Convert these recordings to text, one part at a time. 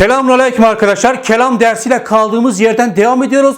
Selamünaleyküm arkadaşlar. Kelam dersiyle kaldığımız yerden devam ediyoruz.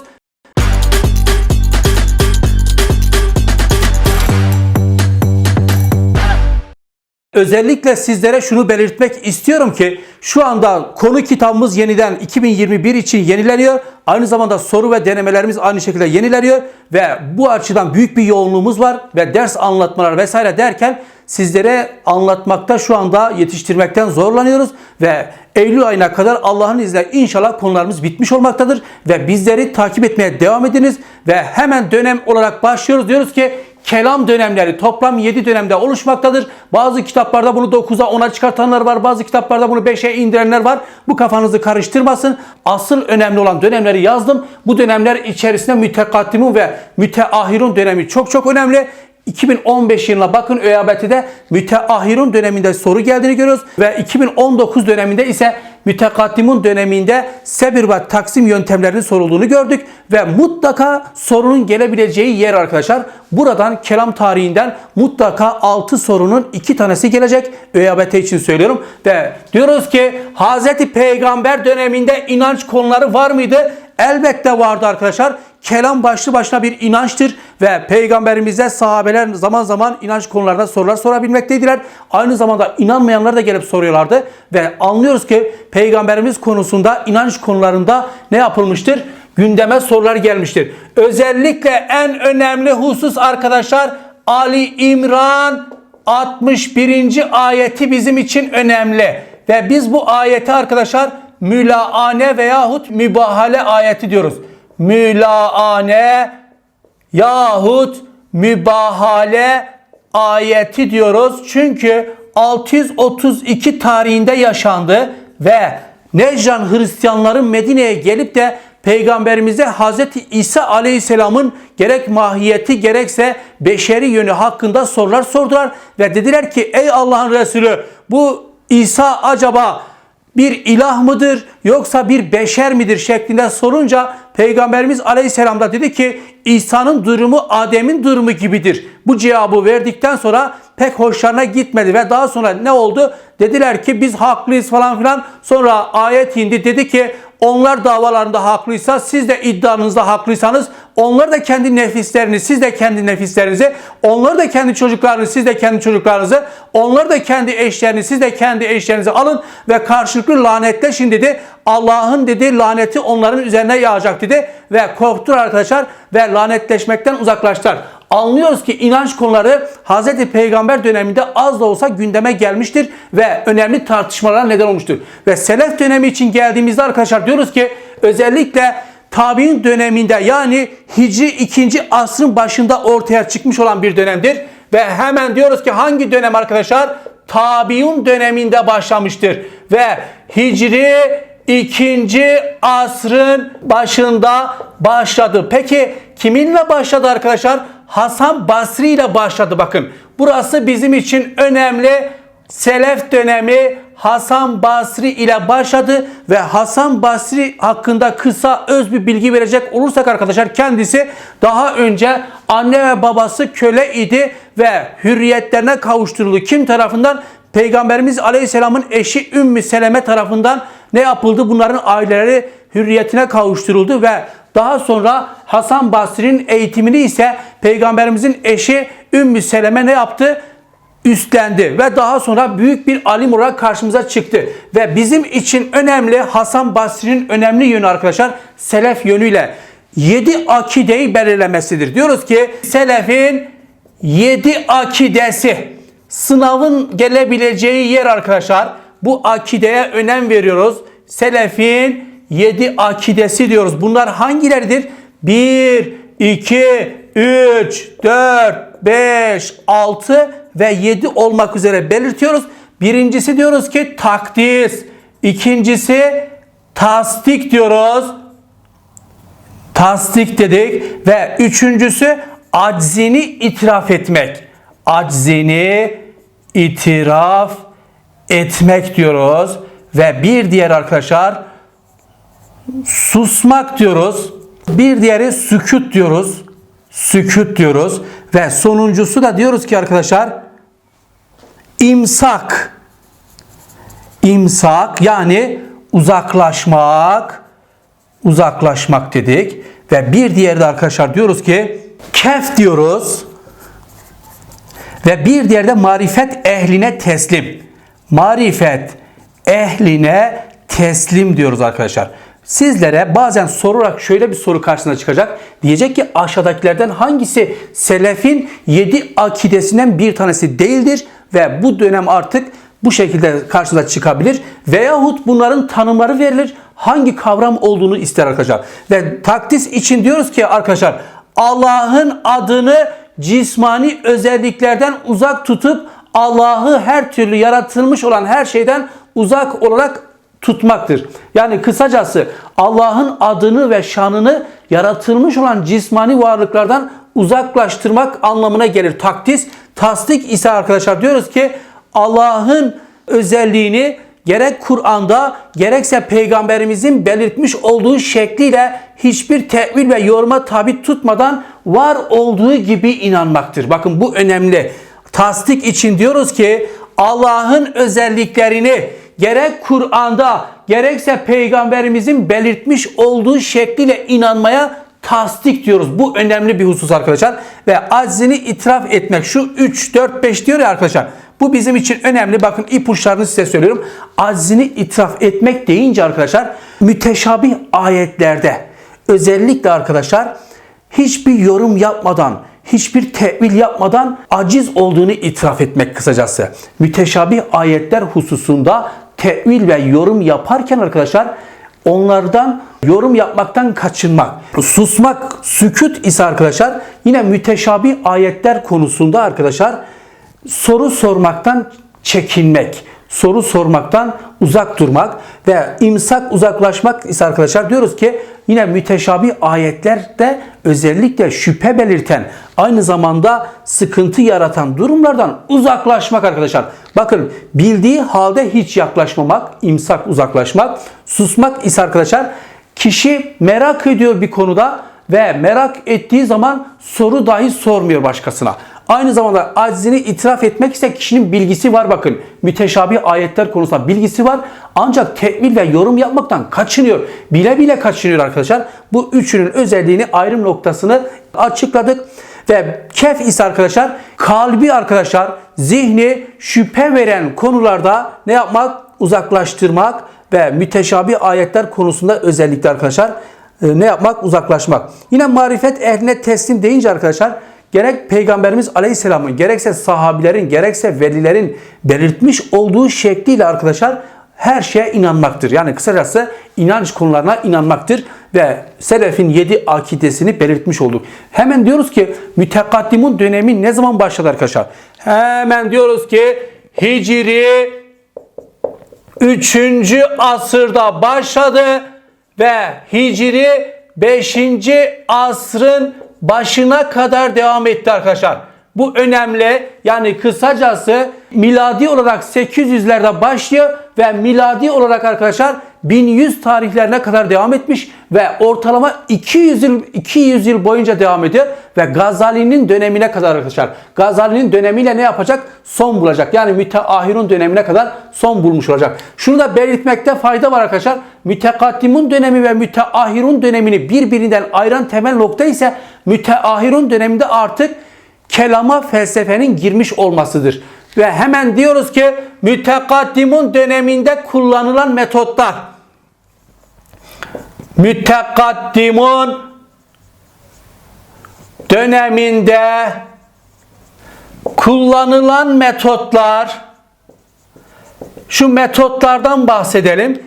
Özellikle sizlere şunu belirtmek istiyorum ki şu anda konu kitabımız yeniden 2021 için yenileniyor. Aynı zamanda soru ve denemelerimiz aynı şekilde yenileniyor ve bu açıdan büyük bir yoğunluğumuz var ve ders anlatmalar vesaire derken sizlere anlatmakta şu anda yetiştirmekten zorlanıyoruz ve Eylül ayına kadar Allah'ın izniyle inşallah konularımız bitmiş olmaktadır ve bizleri takip etmeye devam ediniz ve hemen dönem olarak başlıyoruz. Diyoruz ki kelam dönemleri toplam 7 dönemde oluşmaktadır. Bazı kitaplarda bunu 9'a 10'a çıkartanlar var. Bazı kitaplarda bunu 5'e indirenler var. Bu kafanızı karıştırmasın. Asıl önemli olan dönemleri yazdım. Bu dönemler içerisinde mütekaddimun ve müteahhirun dönemi çok çok önemli. 2015 yılına bakın ÖABT'de müteahhirun döneminde soru geldiğini görüyoruz ve 2019 döneminde ise mütekaddimun döneminde sebir ve taksim yöntemlerinin sorulduğunu gördük ve mutlaka sorunun gelebileceği yer arkadaşlar. Buradan kelam tarihinden mutlaka 6 sorunun 2 tanesi gelecek. ÖABT için söylüyorum ve diyoruz ki Hazreti Peygamber döneminde inanç konuları var mıydı? Elbette vardı arkadaşlar. Kelam başlı başına bir inançtır ve peygamberimize sahabeler zaman zaman inanç konularında sorular sorabilmekteydiler. Aynı zamanda inanmayanlar da gelip soruyorlardı ve anlıyoruz ki peygamberimiz konusunda inanç konularında ne yapılmıştır? Gündeme sorular gelmiştir. Özellikle en önemli husus arkadaşlar Ali İmran 61. ayeti bizim için önemli. Ve biz bu ayeti arkadaşlar mülaane veyahut mübahale ayeti diyoruz. Mülaane yahut mübahale ayeti diyoruz. Çünkü 632 tarihinde yaşandı ve Necran Hristiyanların Medine'ye gelip de Peygamberimize Hazreti İsa Aleyhisselam'ın gerek mahiyeti gerekse beşeri yönü hakkında sorular sordular ve dediler ki ey Allah'ın Resulü bu İsa acaba bir ilah mıdır yoksa bir beşer midir şeklinde sorunca Peygamberimiz Aleyhisselam da dedi ki İsa'nın durumu Adem'in durumu gibidir. Bu cevabı verdikten sonra pek hoşlarına gitmedi ve daha sonra ne oldu? Dediler ki biz haklıyız falan filan. Sonra ayet indi dedi ki onlar davalarında haklıysa siz de iddianızda haklıysanız onlar da kendi nefislerini siz de kendi nefislerinizi onlar da kendi çocuklarını siz de kendi çocuklarınızı onlar da kendi eşlerini siz de kendi eşlerinizi alın ve karşılıklı lanetleşin dedi. Allah'ın dedi laneti onların üzerine yağacak dedi ve korktular arkadaşlar ve lanetleşmekten uzaklaştılar. Anlıyoruz ki inanç konuları Hz. Peygamber döneminde az da olsa gündeme gelmiştir ve önemli tartışmalara neden olmuştur. Ve Selef dönemi için geldiğimizde arkadaşlar diyoruz ki özellikle tabi'in döneminde yani Hicri 2. asrın başında ortaya çıkmış olan bir dönemdir. Ve hemen diyoruz ki hangi dönem arkadaşlar? Tabiun döneminde başlamıştır. Ve Hicri 2. asrın başında başladı. Peki kiminle başladı arkadaşlar? Hasan Basri ile başladı bakın. Burası bizim için önemli. Selef dönemi Hasan Basri ile başladı ve Hasan Basri hakkında kısa öz bir bilgi verecek olursak arkadaşlar kendisi daha önce anne ve babası köle idi ve hürriyetlerine kavuşturuldu. Kim tarafından? Peygamberimiz Aleyhisselam'ın eşi Ümmü Seleme tarafından ne yapıldı? Bunların aileleri hürriyetine kavuşturuldu ve daha sonra Hasan Basri'nin eğitimini ise Peygamberimizin eşi Ümmü Seleme ne yaptı? Üstlendi ve daha sonra büyük bir alim olarak karşımıza çıktı. Ve bizim için önemli Hasan Basri'nin önemli yönü arkadaşlar selef yönüyle 7 akideyi belirlemesidir. Diyoruz ki selefin 7 akidesi sınavın gelebileceği yer arkadaşlar. Bu akideye önem veriyoruz. Selefin 7 akidesi diyoruz. Bunlar hangileridir? 1, 2, 3, 4, 5, 6 ve 7 olmak üzere belirtiyoruz. Birincisi diyoruz ki takdis. İkincisi tasdik diyoruz. Tasdik dedik ve üçüncüsü aczini itiraf etmek. Aczini itiraf etmek diyoruz ve bir diğer arkadaşlar susmak diyoruz. Bir diğeri sükut diyoruz. Sükut diyoruz ve sonuncusu da diyoruz ki arkadaşlar imsak. İmsak yani uzaklaşmak, uzaklaşmak dedik. Ve bir diğeri de arkadaşlar diyoruz ki kef diyoruz. Ve bir diğeri de marifet ehline teslim. Marifet ehline teslim diyoruz arkadaşlar. Sizlere bazen sorarak şöyle bir soru karşısına çıkacak. Diyecek ki aşağıdakilerden hangisi selefin 7 akidesinden bir tanesi değildir ve bu dönem artık bu şekilde karşınıza çıkabilir. Veyahut bunların tanımları verilir. Hangi kavram olduğunu ister arkadaşlar. Ve takdis için diyoruz ki arkadaşlar Allah'ın adını cismani özelliklerden uzak tutup Allah'ı her türlü yaratılmış olan her şeyden uzak olarak tutmaktır. Yani kısacası Allah'ın adını ve şanını yaratılmış olan cismani varlıklardan uzaklaştırmak anlamına gelir. Takdis, tasdik ise arkadaşlar diyoruz ki Allah'ın özelliğini gerek Kur'an'da gerekse peygamberimizin belirtmiş olduğu şekliyle hiçbir tevil ve yoruma tabi tutmadan var olduğu gibi inanmaktır. Bakın bu önemli. Tasdik için diyoruz ki Allah'ın özelliklerini gerek Kur'an'da gerekse peygamberimizin belirtmiş olduğu şekliyle inanmaya tasdik diyoruz. Bu önemli bir husus arkadaşlar. Ve aczini itiraf etmek. Şu 3, 4, 5 diyor ya arkadaşlar. Bu bizim için önemli. Bakın ipuçlarını size söylüyorum. Aczini itiraf etmek deyince arkadaşlar müteşabih ayetlerde özellikle arkadaşlar hiçbir yorum yapmadan, hiçbir tevil yapmadan aciz olduğunu itiraf etmek kısacası. Müteşabih ayetler hususunda tevil ve yorum yaparken arkadaşlar onlardan yorum yapmaktan kaçınmak. Susmak, sükut ise arkadaşlar yine müteşabih ayetler konusunda arkadaşlar soru sormaktan çekinmek, soru sormaktan uzak durmak ve imsak uzaklaşmak ise arkadaşlar diyoruz ki yine müteşabih ayetlerde özellikle şüphe belirten aynı zamanda sıkıntı yaratan durumlardan uzaklaşmak arkadaşlar. Bakın bildiği halde hiç yaklaşmamak, imsak uzaklaşmak, susmak ise arkadaşlar kişi merak ediyor bir konuda ve merak ettiği zaman soru dahi sormuyor başkasına. Aynı zamanda aczini itiraf etmek ise kişinin bilgisi var bakın. Müteşabih ayetler konusunda bilgisi var. Ancak tevil ve yorum yapmaktan kaçınıyor. Bile bile kaçınıyor arkadaşlar. Bu üçünün özelliğini ayrım noktasını açıkladık. Ve kef ise arkadaşlar kalbi arkadaşlar zihni şüphe veren konularda ne yapmak? Uzaklaştırmak ve müteşabih ayetler konusunda özellikle arkadaşlar e, ne yapmak? Uzaklaşmak. Yine marifet ehline teslim deyince arkadaşlar gerek Peygamberimiz Aleyhisselam'ın gerekse sahabilerin gerekse velilerin belirtmiş olduğu şekliyle arkadaşlar her şeye inanmaktır. Yani kısacası inanç konularına inanmaktır ve selefin yedi akidesini belirtmiş olduk. Hemen diyoruz ki mütekaddimun dönemi ne zaman başladı arkadaşlar? Hemen diyoruz ki Hicri 3. asırda başladı ve Hicri 5. asrın başına kadar devam etti arkadaşlar. Bu önemli. Yani kısacası miladi olarak 800'lerde başlıyor ve miladi olarak arkadaşlar 1100 tarihlerine kadar devam etmiş ve ortalama 200 yıl 200 yıl boyunca devam ediyor ve Gazali'nin dönemine kadar arkadaşlar. Gazali'nin dönemiyle ne yapacak? Son bulacak. Yani müteahhirun dönemine kadar son bulmuş olacak. Şunu da belirtmekte fayda var arkadaşlar. Mütekaddimun dönemi ve müteahhirun dönemini birbirinden ayıran temel nokta ise müteahhirun döneminde artık kelama felsefenin girmiş olmasıdır. Ve hemen diyoruz ki mütekaddimun döneminde kullanılan metotlar. Mütekaddimun döneminde kullanılan metotlar şu metotlardan bahsedelim.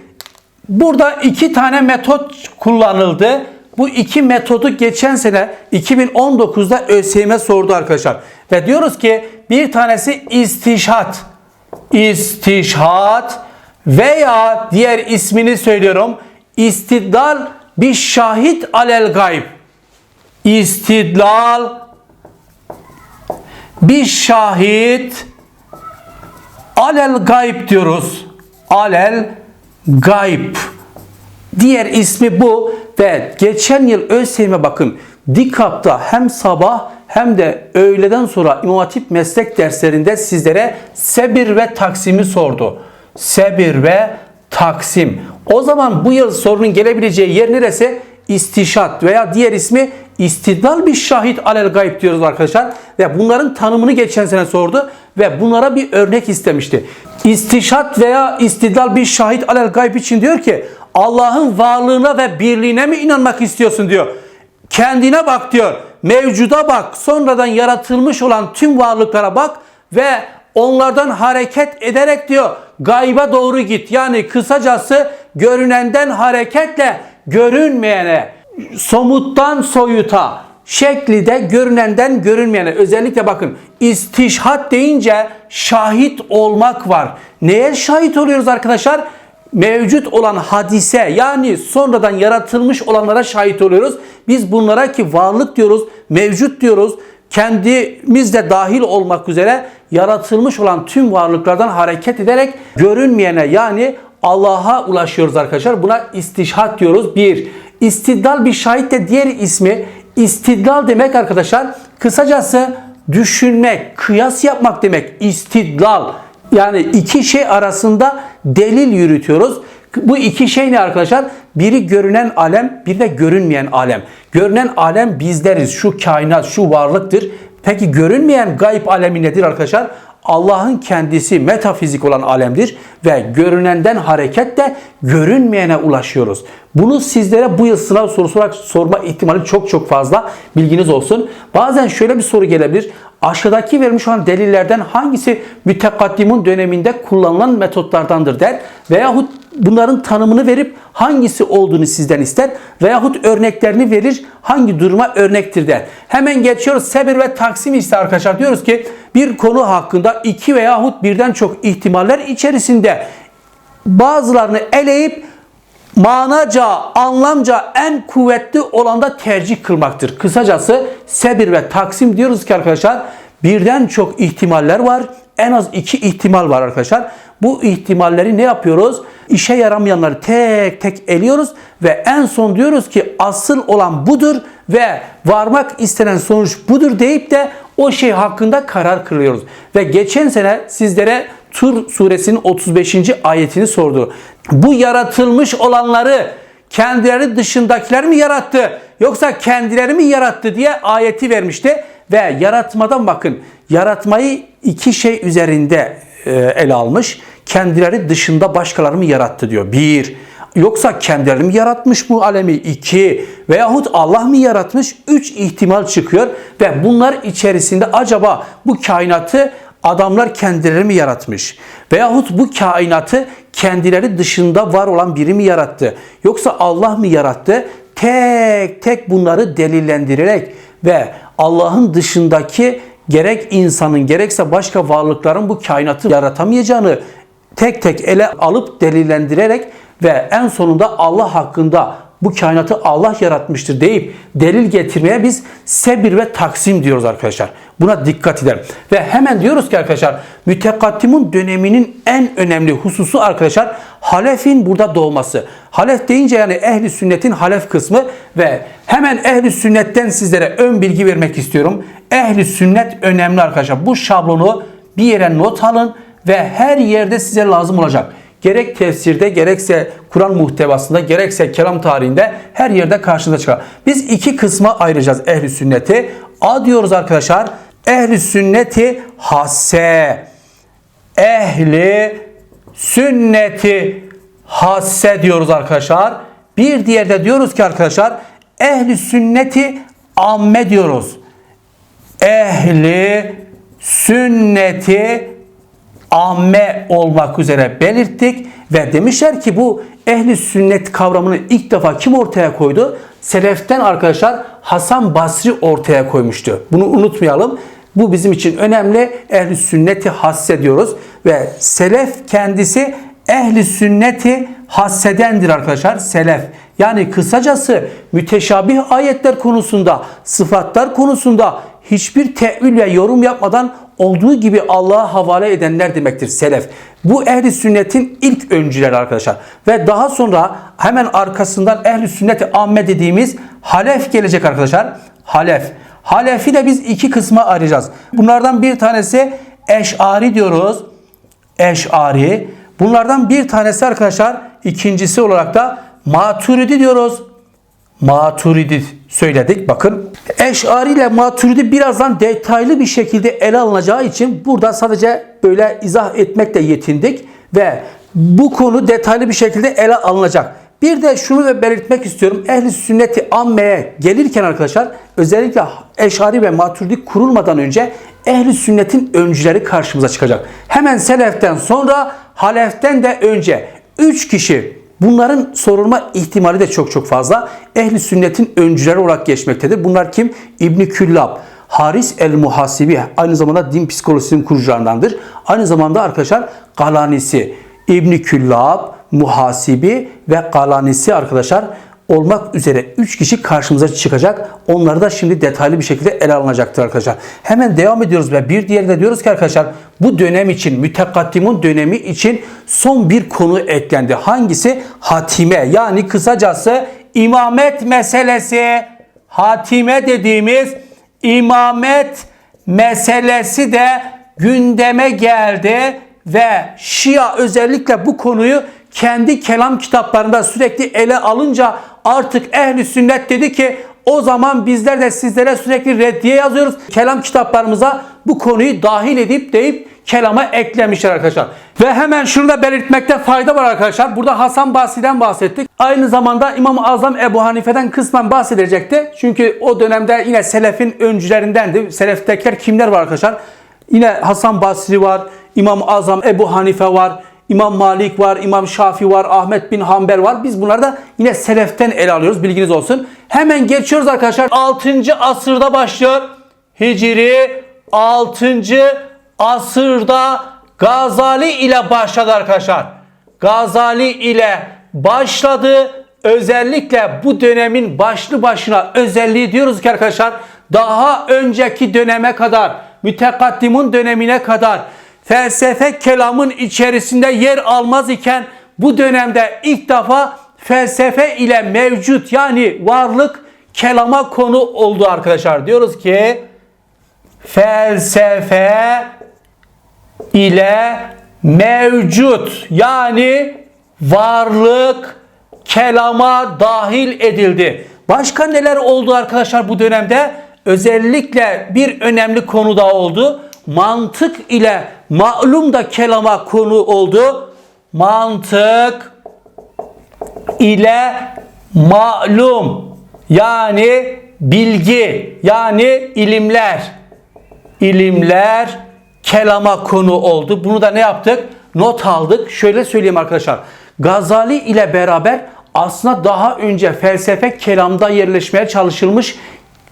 Burada iki tane metot kullanıldı. Bu iki metodu geçen sene 2019'da ÖSYM sordu arkadaşlar. Ve diyoruz ki bir tanesi istişhat. İstişhat veya diğer ismini söylüyorum. İstidlal bir şahit alel gayb. İstidlal bir şahit alel gayb diyoruz. Alel gayb. Diğer ismi bu ve geçen yıl ÖSYM'e bakın DİKAP'ta hem sabah hem de öğleden sonra İmam Hatip meslek derslerinde sizlere sebir ve taksimi sordu. Sebir ve taksim. O zaman bu yıl sorunun gelebileceği yer neresi? İstişat veya diğer ismi istidlal bir şahit alel gayb diyoruz arkadaşlar. Ve bunların tanımını geçen sene sordu ve bunlara bir örnek istemişti. İstişat veya istidlal bir şahit alel gayb için diyor ki Allah'ın varlığına ve birliğine mi inanmak istiyorsun diyor. Kendine bak diyor. Mevcuda bak. Sonradan yaratılmış olan tüm varlıklara bak ve onlardan hareket ederek diyor gayba doğru git. Yani kısacası görünenden hareketle görünmeyene, somuttan soyuta, şekli de görünenden görünmeyene. Özellikle bakın istişhat deyince şahit olmak var. Neye şahit oluyoruz arkadaşlar? mevcut olan hadise yani sonradan yaratılmış olanlara şahit oluyoruz. Biz bunlara ki varlık diyoruz, mevcut diyoruz. Kendimiz de dahil olmak üzere yaratılmış olan tüm varlıklardan hareket ederek görünmeyene yani Allah'a ulaşıyoruz arkadaşlar. Buna istişhat diyoruz. Bir, istidlal bir şahit de diğer ismi istidlal demek arkadaşlar. Kısacası düşünmek, kıyas yapmak demek. İstidlal. Yani iki şey arasında delil yürütüyoruz. Bu iki şey ne arkadaşlar? Biri görünen alem, bir de görünmeyen alem. Görünen alem bizleriz. Şu kainat, şu varlıktır. Peki görünmeyen gayb alemi nedir arkadaşlar? Allah'ın kendisi metafizik olan alemdir ve görünenden hareketle görünmeyene ulaşıyoruz. Bunu sizlere bu yıl sınav sorusu olarak sorma ihtimali çok çok fazla. Bilginiz olsun. Bazen şöyle bir soru gelebilir. Aşağıdaki vermiş olan delillerden hangisi mütekaddimun döneminde kullanılan metotlardandır der veyahut bunların tanımını verip hangisi olduğunu sizden ister veyahut örneklerini verir hangi duruma örnektir der. Hemen geçiyoruz sebir ve taksim ise arkadaşlar diyoruz ki bir konu hakkında iki veyahut birden çok ihtimaller içerisinde bazılarını eleyip manaca, anlamca en kuvvetli olanda tercih kılmaktır. Kısacası sebir ve taksim diyoruz ki arkadaşlar birden çok ihtimaller var. En az iki ihtimal var arkadaşlar. Bu ihtimalleri ne yapıyoruz? İşe yaramayanları tek tek eliyoruz ve en son diyoruz ki asıl olan budur ve varmak istenen sonuç budur deyip de o şey hakkında karar kılıyoruz. Ve geçen sene sizlere Tur suresinin 35. ayetini sordu. Bu yaratılmış olanları kendileri dışındakiler mi yarattı yoksa kendileri mi yarattı diye ayeti vermişti. Ve yaratmadan bakın yaratmayı iki şey üzerinde e, ele almış. Kendileri dışında başkaları mı yarattı diyor. Bir, yoksa kendileri mi yaratmış bu alemi? İki, veyahut Allah mı yaratmış? Üç ihtimal çıkıyor ve bunlar içerisinde acaba bu kainatı adamlar kendileri mi yaratmış? Veyahut bu kainatı kendileri dışında var olan biri mi yarattı? Yoksa Allah mı yarattı? Tek tek bunları delillendirerek ve Allah'ın dışındaki gerek insanın gerekse başka varlıkların bu kainatı yaratamayacağını tek tek ele alıp delillendirerek ve en sonunda Allah hakkında bu kainatı Allah yaratmıştır deyip delil getirmeye biz sebir ve taksim diyoruz arkadaşlar. Buna dikkat edelim. Ve hemen diyoruz ki arkadaşlar mütekaddimun döneminin en önemli hususu arkadaşlar halefin burada doğması. Halef deyince yani ehli sünnetin halef kısmı ve hemen ehli sünnetten sizlere ön bilgi vermek istiyorum. Ehli sünnet önemli arkadaşlar. Bu şablonu bir yere not alın ve her yerde size lazım olacak. Gerek tefsirde gerekse Kur'an muhtevasında gerekse kelam tarihinde her yerde karşınıza çıkar. Biz iki kısma ayıracağız ehli sünneti. A diyoruz arkadaşlar. Ehli sünneti hasse. Ehli sünneti hasse diyoruz arkadaşlar. Bir diğer de diyoruz ki arkadaşlar ehli sünneti amme diyoruz. Ehli sünneti amme olmak üzere belirttik ve demişler ki bu ehli sünnet kavramını ilk defa kim ortaya koydu? Seleften arkadaşlar Hasan Basri ortaya koymuştu. Bunu unutmayalım. Bu bizim için önemli. Ehli sünneti hasse diyoruz ve selef kendisi ehli sünneti hassedendir arkadaşlar. Selef. Yani kısacası müteşabih ayetler konusunda, sıfatlar konusunda hiçbir tevil ve yorum yapmadan olduğu gibi Allah'a havale edenler demektir selef. Bu ehli sünnetin ilk öncüleri arkadaşlar. Ve daha sonra hemen arkasından ehli sünneti amme dediğimiz halef gelecek arkadaşlar. Halef. Halefi de biz iki kısma ayıracağız. Bunlardan bir tanesi eş'ari diyoruz. Eş'ari. Bunlardan bir tanesi arkadaşlar ikincisi olarak da maturidi diyoruz. Maturidi söyledik bakın. Eş'ari ile Maturidi birazdan detaylı bir şekilde ele alınacağı için burada sadece böyle izah etmekle yetindik ve bu konu detaylı bir şekilde ele alınacak. Bir de şunu da belirtmek istiyorum. Ehli sünneti ammeye gelirken arkadaşlar özellikle Eş'ari ve Maturidi kurulmadan önce ehli sünnetin öncüleri karşımıza çıkacak. Hemen seleften sonra haleften de önce 3 kişi Bunların sorulma ihtimali de çok çok fazla. Ehli sünnetin öncüleri olarak geçmektedir. Bunlar kim? İbni Küllab, Haris el-Muhasibi aynı zamanda din psikolojisinin kurucularındandır. Aynı zamanda arkadaşlar Galanisi, İbni Küllab, Muhasibi ve Galanisi arkadaşlar olmak üzere 3 kişi karşımıza çıkacak. Onları da şimdi detaylı bir şekilde ele alınacaktır arkadaşlar. Hemen devam ediyoruz ve bir diğeri de diyoruz ki arkadaşlar bu dönem için mütekaddimun dönemi için son bir konu eklendi. Hangisi? Hatime yani kısacası imamet meselesi. Hatime dediğimiz imamet meselesi de gündeme geldi ve Şia özellikle bu konuyu kendi kelam kitaplarında sürekli ele alınca artık ehli sünnet dedi ki o zaman bizler de sizlere sürekli reddiye yazıyoruz. Kelam kitaplarımıza bu konuyu dahil edip deyip kelama eklemişler arkadaşlar. Ve hemen şunu da belirtmekte fayda var arkadaşlar. Burada Hasan Basri'den bahsettik. Aynı zamanda İmam-ı Azam Ebu Hanife'den kısmen bahsedecekti. Çünkü o dönemde yine Selef'in öncülerindendi. Selef'tekiler kimler var arkadaşlar? Yine Hasan Basri var, İmam-ı Azam Ebu Hanife var, İmam Malik var, İmam Şafi var, Ahmet bin Hanbel var. Biz bunları da yine seleften ele alıyoruz. Bilginiz olsun. Hemen geçiyoruz arkadaşlar. 6. asırda başlıyor. Hicri 6. asırda Gazali ile başladı arkadaşlar. Gazali ile başladı. Özellikle bu dönemin başlı başına özelliği diyoruz ki arkadaşlar daha önceki döneme kadar mütekaddimun dönemine kadar felsefe kelamın içerisinde yer almaz iken bu dönemde ilk defa felsefe ile mevcut yani varlık kelama konu oldu arkadaşlar. Diyoruz ki felsefe ile mevcut yani varlık kelama dahil edildi. Başka neler oldu arkadaşlar bu dönemde? Özellikle bir önemli konu da oldu. Mantık ile malum da kelama konu oldu. Mantık ile malum yani bilgi yani ilimler ilimler kelama konu oldu. Bunu da ne yaptık? Not aldık. Şöyle söyleyeyim arkadaşlar. Gazali ile beraber aslında daha önce felsefe kelamda yerleşmeye çalışılmış,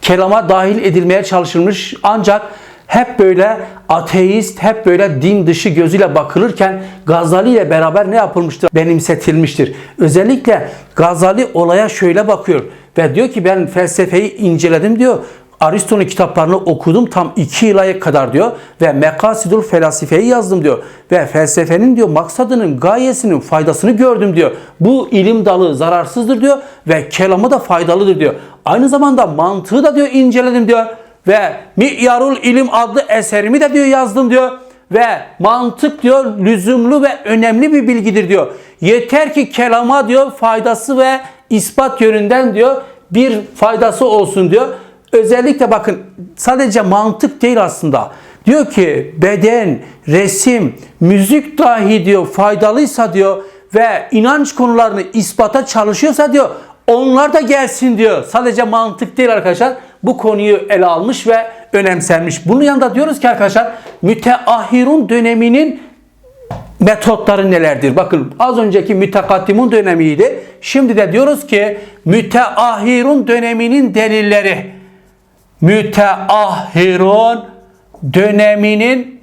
kelama dahil edilmeye çalışılmış ancak hep böyle ateist, hep böyle din dışı gözüyle bakılırken Gazali ile beraber ne yapılmıştır? Benimsetilmiştir. Özellikle Gazali olaya şöyle bakıyor ve diyor ki ben felsefeyi inceledim diyor. Aristo'nun kitaplarını okudum tam iki yıla kadar diyor ve Mekasidul Felasife'yi yazdım diyor ve felsefenin diyor maksadının gayesinin faydasını gördüm diyor. Bu ilim dalı zararsızdır diyor ve kelamı da faydalıdır diyor. Aynı zamanda mantığı da diyor inceledim diyor ve Mi'yarul İlim adlı eserimi de diyor yazdım diyor ve mantık diyor lüzumlu ve önemli bir bilgidir diyor. Yeter ki kelama diyor faydası ve ispat yönünden diyor bir faydası olsun diyor. Özellikle bakın sadece mantık değil aslında. Diyor ki beden, resim, müzik dahi diyor faydalıysa diyor ve inanç konularını ispata çalışıyorsa diyor onlar da gelsin diyor. Sadece mantık değil arkadaşlar. Bu konuyu ele almış ve önemsenmiş. Bunun yanında diyoruz ki arkadaşlar müteahhirun döneminin metotları nelerdir? Bakın az önceki mütekaddimun dönemiydi. Şimdi de diyoruz ki müteahhirun döneminin delilleri. Müteahhirun döneminin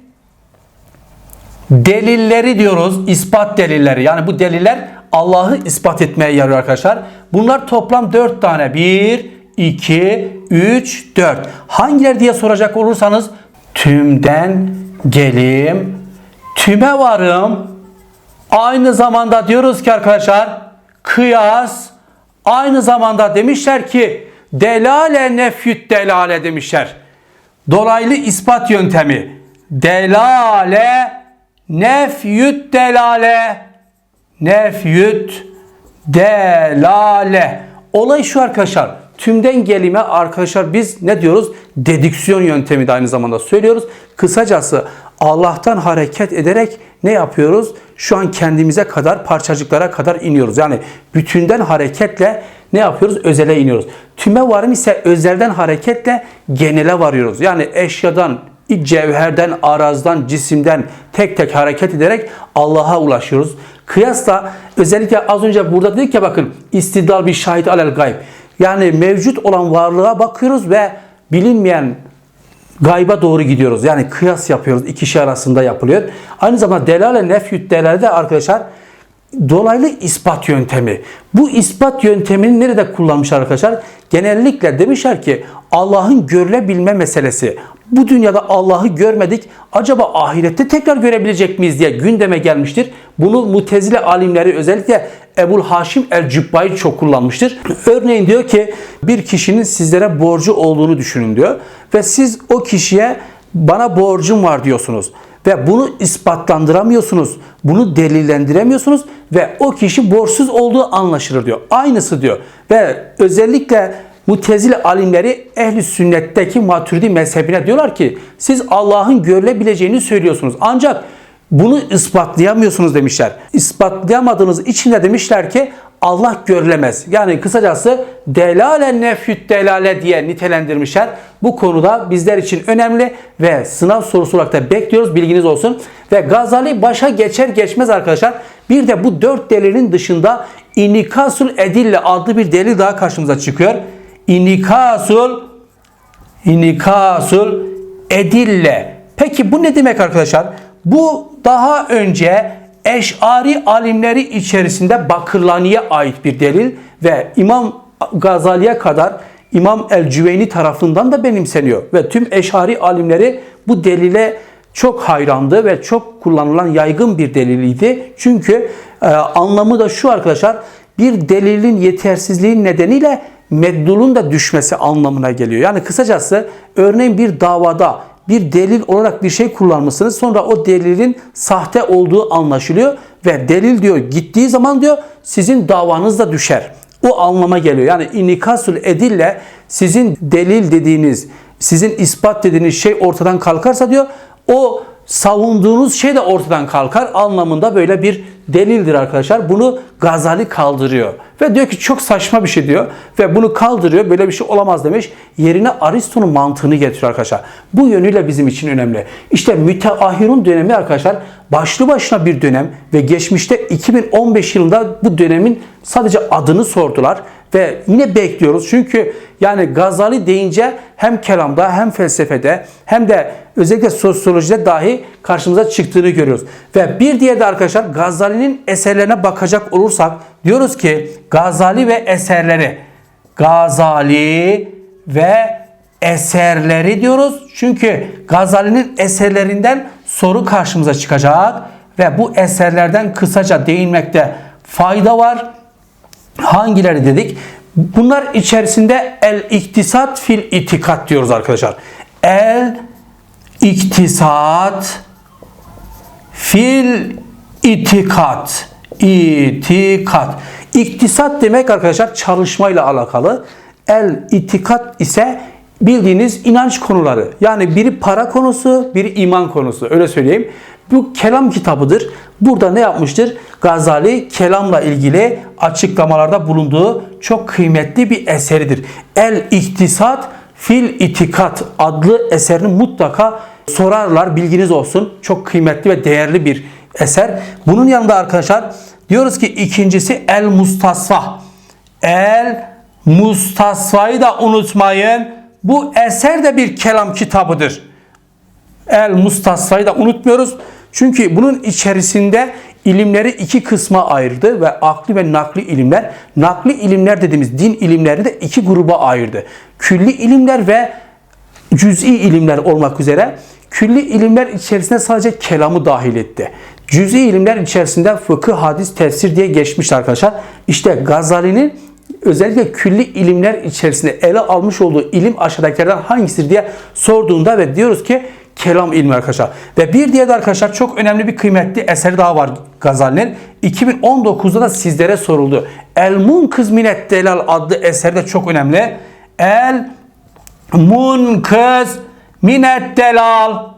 delilleri diyoruz. ispat delilleri. Yani bu deliller Allah'ı ispat etmeye yarıyor arkadaşlar. Bunlar toplam 4 tane. 1, 2, 3, 4. Hangileri diye soracak olursanız tümden gelim, tüme varım. Aynı zamanda diyoruz ki arkadaşlar kıyas aynı zamanda demişler ki delale nefyüt delale demişler. Dolaylı ispat yöntemi. Delale nefyüt delale nefyüt delale. Olay şu arkadaşlar. Tümden gelime arkadaşlar biz ne diyoruz? Dedüksiyon yöntemi de aynı zamanda söylüyoruz. Kısacası Allah'tan hareket ederek ne yapıyoruz? Şu an kendimize kadar parçacıklara kadar iniyoruz. Yani bütünden hareketle ne yapıyoruz? Özele iniyoruz. Tüme varım ise özelden hareketle genele varıyoruz. Yani eşyadan, cevherden, arazdan, cisimden tek tek hareket ederek Allah'a ulaşıyoruz. Kıyasla özellikle az önce burada dedik ya bakın istidlal bir şahit alel gayb. Yani mevcut olan varlığa bakıyoruz ve bilinmeyen gayba doğru gidiyoruz. Yani kıyas yapıyoruz. iki şey arasında yapılıyor. Aynı zamanda delale nefyüt delale de arkadaşlar dolaylı ispat yöntemi. Bu ispat yöntemini nerede kullanmış arkadaşlar? Genellikle demişler ki Allah'ın görülebilme meselesi. Bu dünyada Allah'ı görmedik. Acaba ahirette tekrar görebilecek miyiz diye gündeme gelmiştir. Bunu mutezile alimleri özellikle Ebul Haşim el-Cübbayi çok kullanmıştır. Örneğin diyor ki bir kişinin sizlere borcu olduğunu düşünün diyor. Ve siz o kişiye bana borcum var diyorsunuz ve bunu ispatlandıramıyorsunuz. Bunu delillendiremiyorsunuz ve o kişi borçsuz olduğu anlaşılır diyor. Aynısı diyor. Ve özellikle Mutezile alimleri ehli sünnetteki maturidi mezhebine diyorlar ki siz Allah'ın görülebileceğini söylüyorsunuz. Ancak bunu ispatlayamıyorsunuz demişler. İspatlayamadığınız için de demişler ki Allah görülemez. Yani kısacası delale nefyüt delale diye nitelendirmişler. Bu konuda bizler için önemli ve sınav sorusu olarak da bekliyoruz. Bilginiz olsun. Ve Gazali başa geçer geçmez arkadaşlar bir de bu dört delilin dışında İnikasul Edille adlı bir delil daha karşımıza çıkıyor. İnikasul İnikasul Edille. Peki bu ne demek arkadaşlar? Bu daha önce Eş'ari alimleri içerisinde Bakırlani'ye ait bir delil ve İmam Gazali'ye kadar İmam el-Cüveyni tarafından da benimseniyor. Ve tüm Eş'ari alimleri bu delile çok hayrandı ve çok kullanılan yaygın bir deliliydi. Çünkü e, anlamı da şu arkadaşlar bir delilin yetersizliği nedeniyle meddulun da düşmesi anlamına geliyor. Yani kısacası örneğin bir davada bir delil olarak bir şey kullanmışsınız. Sonra o delilin sahte olduğu anlaşılıyor ve delil diyor gittiği zaman diyor sizin davanız da düşer. O anlama geliyor. Yani inikasul edille sizin delil dediğiniz, sizin ispat dediğiniz şey ortadan kalkarsa diyor o savunduğunuz şey de ortadan kalkar anlamında böyle bir delildir arkadaşlar. Bunu Gazali kaldırıyor. Ve diyor ki çok saçma bir şey diyor. Ve bunu kaldırıyor. Böyle bir şey olamaz demiş. Yerine Aristo'nun mantığını getiriyor arkadaşlar. Bu yönüyle bizim için önemli. İşte müteahhirun dönemi arkadaşlar başlı başına bir dönem ve geçmişte 2015 yılında bu dönemin sadece adını sordular ve yine bekliyoruz. Çünkü yani Gazali deyince hem kelamda hem felsefede hem de özellikle sosyolojide dahi karşımıza çıktığını görüyoruz. Ve bir diğer de arkadaşlar Gazali'nin eserlerine bakacak olursak diyoruz ki Gazali ve eserleri Gazali ve eserleri diyoruz. Çünkü Gazali'nin eserlerinden soru karşımıza çıkacak ve bu eserlerden kısaca değinmekte fayda var. Hangileri dedik? Bunlar içerisinde el iktisat fil itikat diyoruz arkadaşlar. El iktisat fil itikat. İtikat. İktisat demek arkadaşlar çalışmayla alakalı. El itikat ise bildiğiniz inanç konuları. Yani biri para konusu, biri iman konusu. Öyle söyleyeyim. Bu kelam kitabıdır. Burada ne yapmıştır? Gazali kelamla ilgili açıklamalarda bulunduğu çok kıymetli bir eseridir. El İktisat fil itikat adlı eserini mutlaka sorarlar. Bilginiz olsun. Çok kıymetli ve değerli bir eser. Bunun yanında arkadaşlar diyoruz ki ikincisi El Mustasfa. El Mustasfa'yı da unutmayın. Bu eser de bir kelam kitabıdır. El Mustasfa'yı da unutmuyoruz. Çünkü bunun içerisinde ilimleri iki kısma ayırdı ve akli ve nakli ilimler. Nakli ilimler dediğimiz din ilimlerini de iki gruba ayırdı. Külli ilimler ve cüz'i ilimler olmak üzere. Külli ilimler içerisinde sadece kelamı dahil etti. Cüz'i ilimler içerisinde fıkıh, hadis, tefsir diye geçmişti arkadaşlar. İşte Gazali'nin özellikle külli ilimler içerisinde ele almış olduğu ilim aşağıdakilerden hangisidir diye sorduğunda ve diyoruz ki kelam ilmi arkadaşlar. Ve bir diğer de arkadaşlar çok önemli bir kıymetli eseri daha var Gazali'nin. 2019'da da sizlere soruldu. El Munkız Minet Delal adlı eseri de çok önemli. El Munkız Minet Delal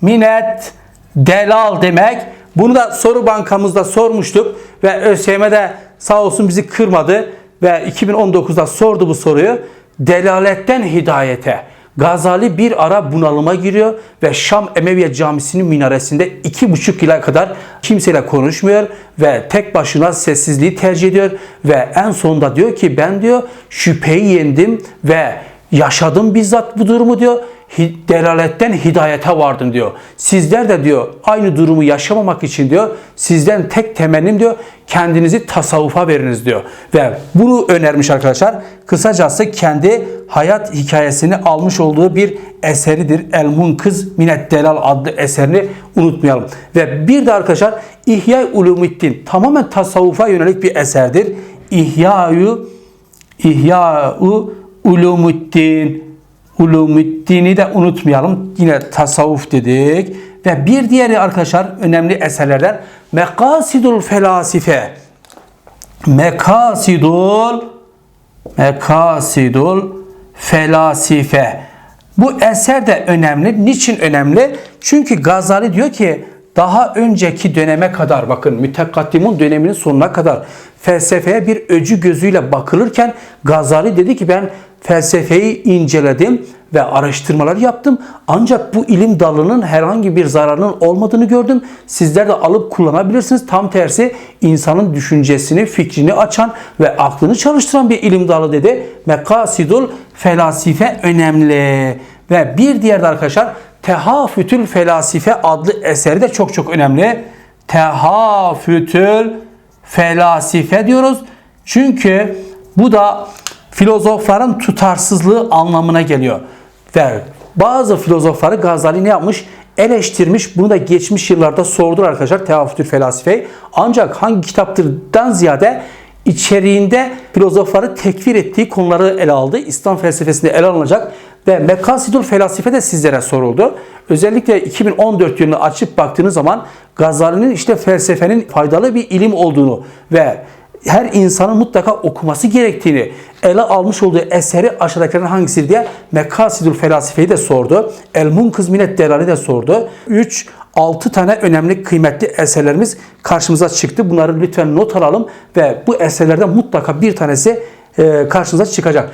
Minet Delal demek. Bunu da soru bankamızda sormuştuk ve ÖSYM'de sağ olsun bizi kırmadı ve 2019'da sordu bu soruyu. Delaletten hidayete. Gazali bir ara bunalıma giriyor ve Şam Emeviye Camisi'nin minaresinde iki buçuk yıla kadar kimseyle konuşmuyor ve tek başına sessizliği tercih ediyor ve en sonunda diyor ki ben diyor şüpheyi yendim ve yaşadım bizzat bu durumu diyor. Delaletten hidayete vardım diyor. Sizler de diyor aynı durumu yaşamamak için diyor sizden tek temennim diyor kendinizi tasavvufa veriniz diyor. Ve bunu önermiş arkadaşlar. Kısacası kendi hayat hikayesini almış olduğu bir eseridir. El Munkız Minet Delal adlı eserini unutmayalım. Ve bir de arkadaşlar İhya Ulumiddin tamamen tasavvufa yönelik bir eserdir. İhya'yu İhya-u Ulumuddin. Ulumuddin'i de unutmayalım. Yine tasavvuf dedik. Ve bir diğeri arkadaşlar önemli eserlerden Mekasidul Felasife. Mekasidul Mekasidul Felasife. Bu eser de önemli. Niçin önemli? Çünkü Gazali diyor ki daha önceki döneme kadar bakın mütekaddimun döneminin sonuna kadar felsefeye bir öcü gözüyle bakılırken Gazali dedi ki ben felsefeyi inceledim ve araştırmalar yaptım. Ancak bu ilim dalının herhangi bir zararının olmadığını gördüm. Sizler de alıp kullanabilirsiniz. Tam tersi insanın düşüncesini, fikrini açan ve aklını çalıştıran bir ilim dalı dedi. Mekasidul felasife önemli. Ve bir diğer de arkadaşlar Tehafütül Felasife adlı eseri de çok çok önemli. Tehafütül Felasife diyoruz. Çünkü bu da filozofların tutarsızlığı anlamına geliyor. Ve bazı filozofları Gazali ne yapmış? Eleştirmiş. Bunu da geçmiş yıllarda sordular arkadaşlar Tehafütül Felasife'yi. Ancak hangi kitaptırdan ziyade içeriğinde filozofları tekfir ettiği konuları ele aldı. İslam felsefesinde ele alınacak ve Mekasidul Felasife de sizlere soruldu. Özellikle 2014 yılını açıp baktığınız zaman Gazali'nin işte felsefenin faydalı bir ilim olduğunu ve her insanın mutlaka okuması gerektiğini ele almış olduğu eseri aşağıdakilerin hangisidir diye Mekasidul Felasife'yi de sordu. El Munkız Minet Delali de sordu. 3 6 tane önemli kıymetli eserlerimiz karşımıza çıktı. Bunları lütfen not alalım ve bu eserlerden mutlaka bir tanesi e, karşınıza çıkacak.